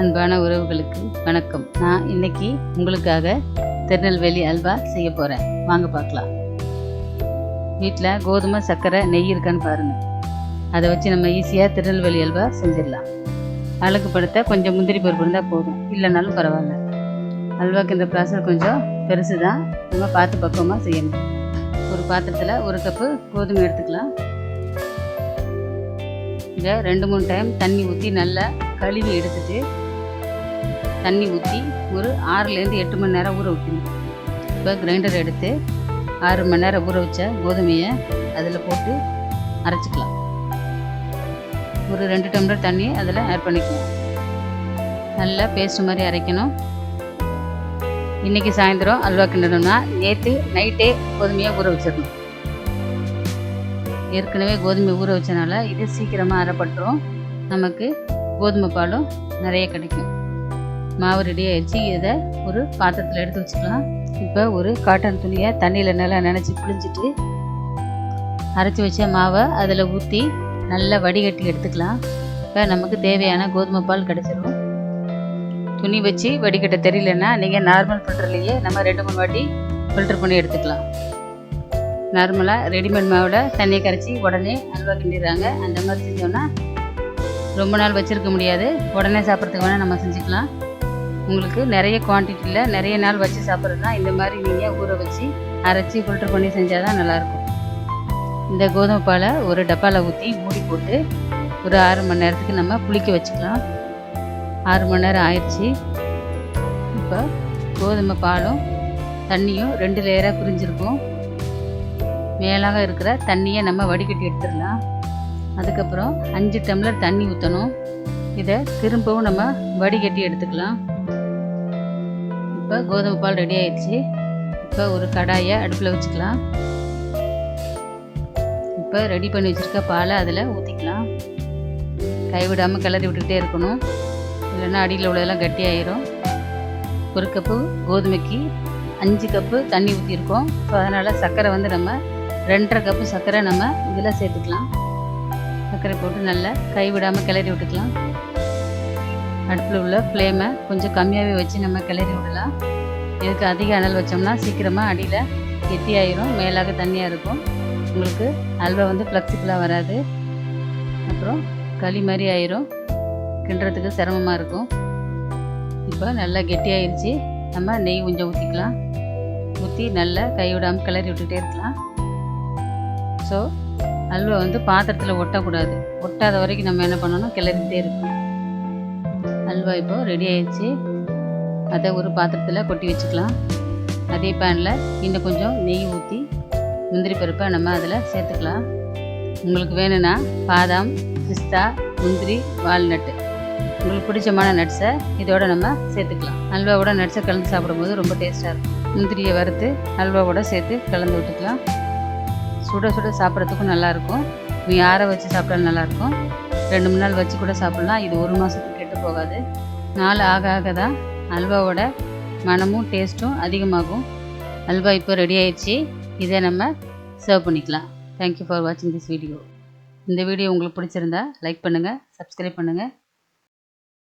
அன்பான உறவுகளுக்கு வணக்கம். நான் இன்னைக்கு உங்களுக்காக திருநெல்வேலி அல்வா செய்ய போகிறேன் வாங்க பார்க்கலாம். வீட்டில் கோதுமை சர்க்கரை நெய் இருக்கான்னு பாருங்கள் அதை வச்சு நம்ம ஈஸியாக திருநெல்வேலி அல்வா செஞ்சிடலாம். அழகுப்படுத்த கொஞ்சம் முந்திரி பருப்பு இருந்தால் போதும். இல்லைனாலும் பரவாயில்ல. அல்வாக்கு இந்த ப்ராசஸ் கொஞ்சம் பெருசு தான் நம்ம பார்த்து பக்குவமாக செய்யணும். ஒரு பாத்திரத்தில் ஒரு கப்பு கோதுமை எடுத்துக்கலாம். இதை ரெண்டு மூணு டைம் தண்ணி ஊற்றி நல்லா கழுவி எடுத்துட்டு தண்ணி ஊற்றி ஒரு ஆறுலேருந்து எட்டு மணி நேரம் ஊற வைக்கணும். இப்போ கிரைண்டர் எடுத்து ஆறு மணி நேரம் ஊற வச்ச கோதுமையை அதில் போட்டு அரைச்சிக்கலாம். ஒரு ரெண்டு டம்ளர் தண்ணி அதில் ஆட் பண்ணிக்கலாம். நல்லா பேஸ்ட் மாதிரி அரைக்கணும். இன்றைக்கி சாயந்தரம் அல்வா கிண்டணும்னா நேற்று நைட்டே கோதுமையை ஊற வச்சிடணும். ஏற்கனவே கோதுமை ஊற வச்சனால இது சீக்கிரமாக அரைப்பட்டுரும். நமக்கு கோதுமை பாலும் நிறைய கிடைக்கும். மாவு ரெடி ஆயிடுச்சு. இதை ஒரு பாத்திரத்தில் எடுத்து வச்சுக்கலாம். இப்போ ஒரு காட்டன் துணியை தண்ணியில் நல்லா நினச்சி புளிஞ்சிட்டு அரைச்சி வச்ச மாவை அதில் ஊற்றி நல்லா வடிகட்டி எடுத்துக்கலாம். இப்போ நமக்கு தேவையான கோதுமை பால் கிடச்சிரும். துணி வச்சு வடிகட்ட தெரியலன்னா நீங்கள் நார்மல் ஃபில்டர்லேயே நம்ம ரெண்டு மூணு வாட்டி ஃபில்டர் பண்ணி எடுத்துக்கலாம். நார்மலாக ரெடிமேட் மாவில் தண்ணியை கரைச்சி உடனே அல்வா கிண்டிடுறாங்க. அந்த மாதிரி செஞ்சோன்னா ரொம்ப நாள் வச்சுருக்க முடியாது. உடனே சாப்பிட்றதுக்கு வேணால் நம்ம செஞ்சுக்கலாம். உங்களுக்கு நிறைய குவான்டிட்டியில் நிறைய நாள் வச்சு சாப்பிட்றதுனா இந்த மாதிரி நீங்கள் ஊற வச்சு அரைச்சி ஃபில்டர் பண்ணி செஞ்சால் தான் நல்லாயிருக்கும். இந்த கோதுமை பாலை ஒரு டப்பாவில் ஊற்றி மூடி போட்டு ஒரு ஆறு மணி நேரத்துக்கு நம்ம புளிக்க வச்சுக்கலாம். ஆறு மணி நேரம் ஆயிடுச்சு. இப்போ கோதுமை பாலும் தண்ணியும் ரெண்டு லேயராக பிரிஞ்சிருக்கும். மேலாக இருக்கிற தண்ணியை நம்ம வடிகட்டி எடுத்துடலாம். அதுக்கப்புறம் அஞ்சு டம்ளர் தண்ணி ஊற்றணும் இதை திரும்பவும் நம்ம வடிகட்டி எடுத்துக்கலாம். இப்போ கோதுமை பால் ரெடி ஆயிடுச்சு. இப்போ ஒரு கடாயை அடுப்பில் வச்சுக்கலாம். இப்போ ரெடி பண்ணி வச்சுருக்க பாலை அதில் ஊற்றிக்கலாம். கைவிடாமல் கிளறி விட்டுக்கிட்டே இருக்கணும். இல்லைன்னா அடியில் உள்ளதெல்லாம் கட்டியாயிரும். ஒரு கப்பு கோதுமைக்கு அஞ்சு கப்பு தண்ணி ஊற்றிருக்கோம். ஸோ அதனால் சர்க்கரை வந்து நம்ம ரெண்டரை கப்பு சர்க்கரை நம்ம இதில் சேர்த்துக்கலாம். சர்க்கரை போட்டு நல்லா கைவிடாமல் கிளறி விட்டுக்கலாம். அடுப்பில் உள்ள ஃப்ளேமை கொஞ்சம் கம்மியாகவே வச்சு நம்ம கிளறி விடலாம். இதுக்கு அதிக அனல் வச்சோம்னா சீக்கிரமாக அடியில் கெட்டியாயிரும் மேலாக தண்ணியாக இருக்கும். உங்களுக்கு அல்வா வந்து ஃப்ளெக்சிபிளாக வராது. அப்புறம் களி மாதிரி ஆயிரும். கிண்டுறதுக்கு சிரமமாக இருக்கும். இப்போ நல்லா கெட்டியாயிருச்சு நம்ம நெய் கொஞ்சம் ஊற்றிக்கலாம் ஊற்றி நல்லா கைவிடாமல் கிளறி விட்டுகிட்டே இருக்கலாம். ஸோ அல்வா வந்து பாத்திரத்தில் ஒட்டக்கூடாது. ஒட்டாத வரைக்கும் நம்ம என்ன பண்ணணும்? கிளறிட்டே இருக்கணும். அல்வா இப்போ ரெடி ஆயிடுச்சு. அதை ஒரு பாத்திரத்தில் கொட்டி வச்சுக்கலாம். அதே பேனில் இன்னும் கொஞ்சம் நெய் ஊற்றி முந்திரி பருப்பை நம்ம அதில் சேர்த்துக்கலாம். உங்களுக்கு வேணும்னா பாதாம் பிஸ்தா முந்திரி வால்நட்டு. உங்களுக்கு பிடிச்சமான நட்ஸை இதோட நம்ம சேர்த்துக்கலாம். அல்வாவோட நட்ஸை கலந்து சாப்பிடும்போது ரொம்ப டேஸ்ட்டாக இருக்கும். முந்திரியை வறுத்து அல்வாவோட சேர்த்து கலந்து விட்டுக்கலாம். சுட சுட சாப்பிட்றதுக்கும் நல்லாயிருக்கும் நீ ஆற வச்சு சாப்பிட்டாலும் நல்லாயிருக்கும் ரெண்டு மூணு நாள் வச்சு கூட சாப்பிட்லாம். இது ஒரு மாதத்துக்கு போகாது. நாள் ஆக ஆக தான் அல்வாவோட மனமும் டேஸ்ட்டும் அதிகமாகும். அல்வா இப்போ ரெடி ஆயிடுச்சு. இதை நம்ம சர்வ் பண்ணிக்கலாம். தேங்க்யூ ஃபார் வாட்சிங் திஸ் வீடியோ இந்த வீடியோ உங்களுக்கு பிடிச்சிருந்தா லைக் பண்ணுங்கள் சப்ஸ்கிரைப் பண்ணுங்கள்